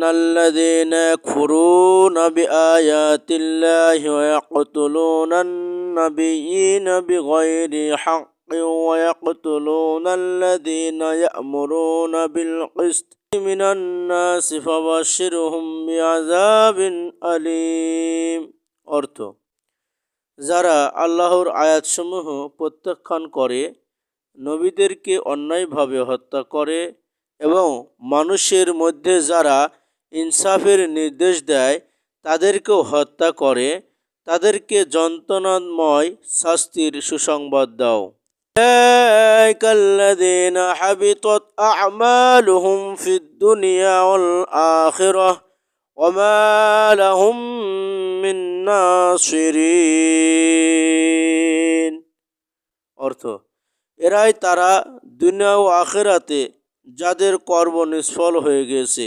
إن الذين يكفرون بآيات الله ويقتلون النبيين بغير حق ويقتلون الذين يأمرون بالقسط من الناس فبشرهم بعذاب أليم অর্থ যারা আল্লাহর আয়াতসমূহ প্রত্যাখ্যান করে নবীদেরকে অন্যায়ভাবে হত্যা করে এবং মানুষের মধ্যে যারা ইনসাফের নির্দেশ দেয় তাদেরকেও হত্যা করে তাদেরকে যন্ত্রণাময় শাস্তির সুসংবাদ দাও أولئك الذين حبطت أعمالهم في الدنيا والآخرة وما لهم من ناصرين অর্থ এরাই তারা দুনিয়া ও আখেরাতে যাদের কর্ম নিষ্ফল হয়ে গেছে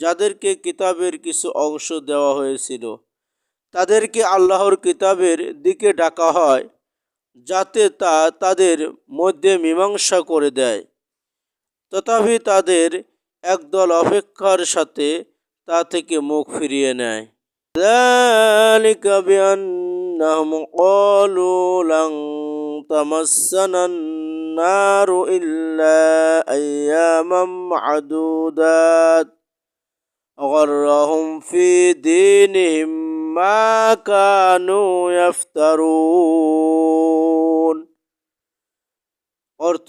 যাদেরকে কিতাবের কিছু অংশ দেওয়া হয়েছিল তাদেরকে আল্লাহর কিতাবের দিকে ডাকা হয় যাতে তা তাদের মধ্যে মীমাংসা করে দেয় তথাপি তাদের একদল অপেক্ষার সাথে তা থেকে মুখ ফিরিয়ে নেয় ذلك بأنهم قالوا لن تمسنا النار إلا أياما معدودات غرهم في دينهم ما كانوا يفترون অর্থ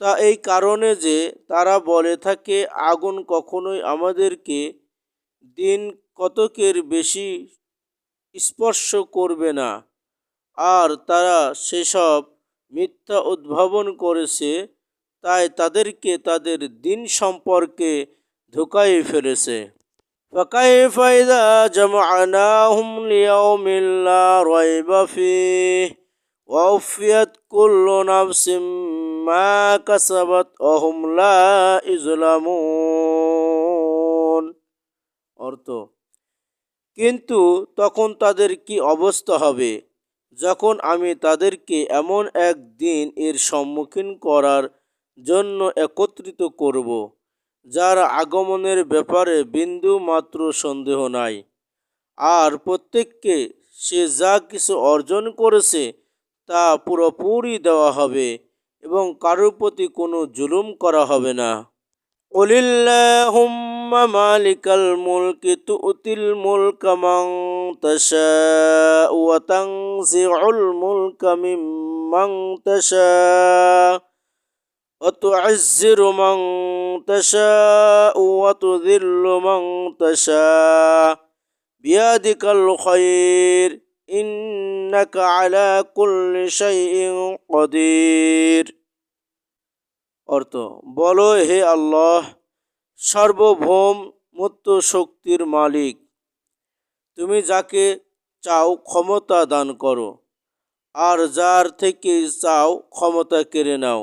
তা এই কারণে যে তারা বলে থাকে আগুন কখনোই আমাদেরকে দিন কতকের বেশি স্পর্শ করবে না আর তারা সেসব মিথ্যা উদ্ভাবন করেছে তাই তাদেরকে তাদের দিন সম্পর্কে ধোকায় ফেলেছে فكيف إذا جمعناهم ليوم لا ريب فيه ووفيت كل نفس ما كسبت وهم لا يظلمون অর্থ কিন্তু তখন তাদের কি অবস্থা হবে যখন আমি তাদেরকে এমন এক দিন এর সম্মুখীন করার জন্য একত্রিত করব যার আগমনের ব্যাপারে বিন্দু মাত্র সন্দেহ নাই আর প্রত্যেককে সে যা কিছু অর্জন করেছে তা পুরোপুরি দেওয়া হবে এবং কারোর প্রতি কোনো জুলুম করা হবে না قل اللهم مالك الملك تؤتي الملك من تشاء وتنزع الملك ممن تشاء وتعزر من تشاء وتذل من تشاء بيدك الخير إنك على كل شيء قدير অর্থ বলো হে আল্লাহ সার্বভৌম মুক্ত শক্তির মালিক তুমি যাকে চাও ক্ষমতা দান করো আর যার থেকে চাও ক্ষমতা কেড়ে নাও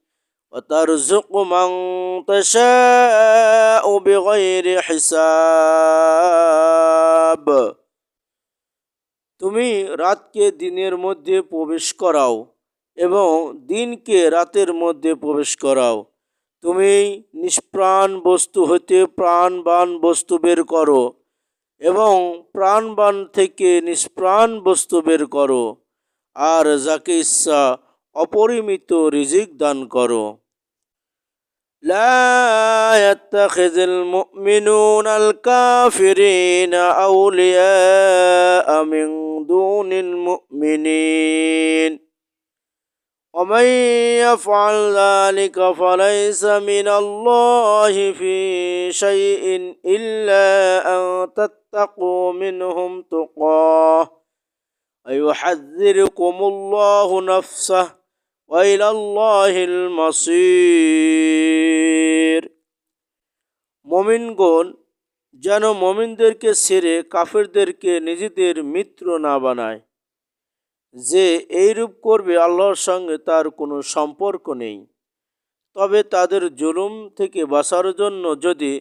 وترزق من تشاء بغير حساب তুমি রাতকে দিনের মধ্যে প্রবেশ করাও এবং দিনকে রাতের মধ্যে প্রবেশ করাও তুমি নিষ্প্রাণ বস্তু হইতে প্রাণবান বস্তু বের করো এবং প্রাণবান থেকে নিষ্প্রাণ বস্তু বের করো আর যাকে ইচ্ছা অপরিমিত রিজিক দান করো لا يتخذ المؤمنون الكافرين أولياء من دون المؤمنين. ومن يفعل ذلك فليس من الله في شيء إلا أن تتقوا منهم تقاه. ويحذركم الله نفسه وإلى الله المصير. মমিনগণ যেন মমিনদেরকে ছেড়ে কাফেরদেরকে নিজেদের মিত্র না বানায়। যে এইরূপ করবে আল্লাহর সঙ্গে তার কোনো সম্পর্ক নেই। তবে তাদের জুলুম থেকে বাঁচার জন্য যদি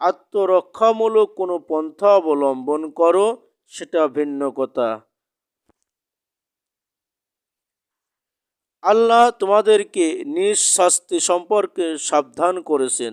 আত্মরক্ষামূলক কোনো পন্থা অবলম্বন করো, সেটা ভিন্ন কথা। আল্লাহ তোমাদেরকে নিজ শাস্তি সম্পর্কে সাবধান করেছেন।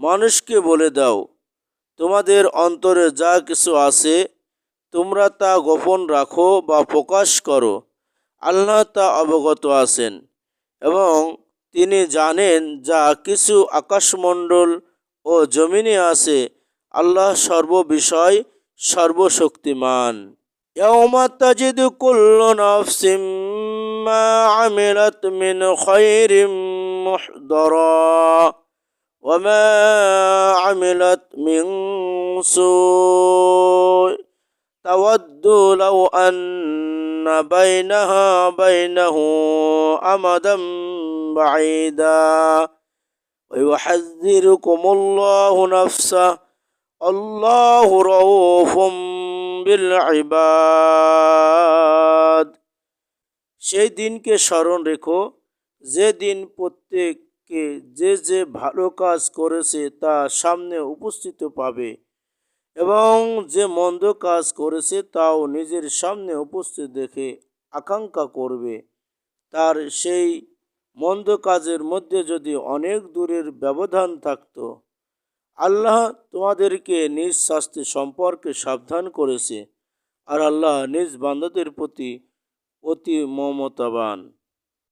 মানুষকে বলে দাও তোমাদের অন্তরে যা কিছু আছে তোমরা তা গোপন রাখো বা প্রকাশ করো আল্লাহ তা অবগত আছেন এবং তিনি জানেন যা কিছু আকাশমণ্ডল ও জমিনে আছে আল্লাহ সর্ববিষয় সর্বশক্তিমান يوم تجد كل نفس ما عملت من خير محضرا وما عملت من سوء تود لو أن بينها بينه أمدا بعيدا ويحذركم الله نفسه الله رؤوف بالعباد সেই দিনকে স্মরণ রেখো যে দিন প্রত্যেককে যে যে ভালো কাজ করেছে তা সামনে উপস্থিত পাবে এবং যে মন্দ কাজ করেছে তাও নিজের সামনে উপস্থিত দেখে আকাঙ্ক্ষা করবে। তার সেই মন্দ কাজের মধ্যে যদি অনেক দূরের ব্যবধান থাকত, আল্লাহ তোমাদেরকে নিজ শাস্তি সম্পর্কে সাবধান করেছে আর আল্লাহ নিজ বান্দাদের প্রতি অতি মমতাবান।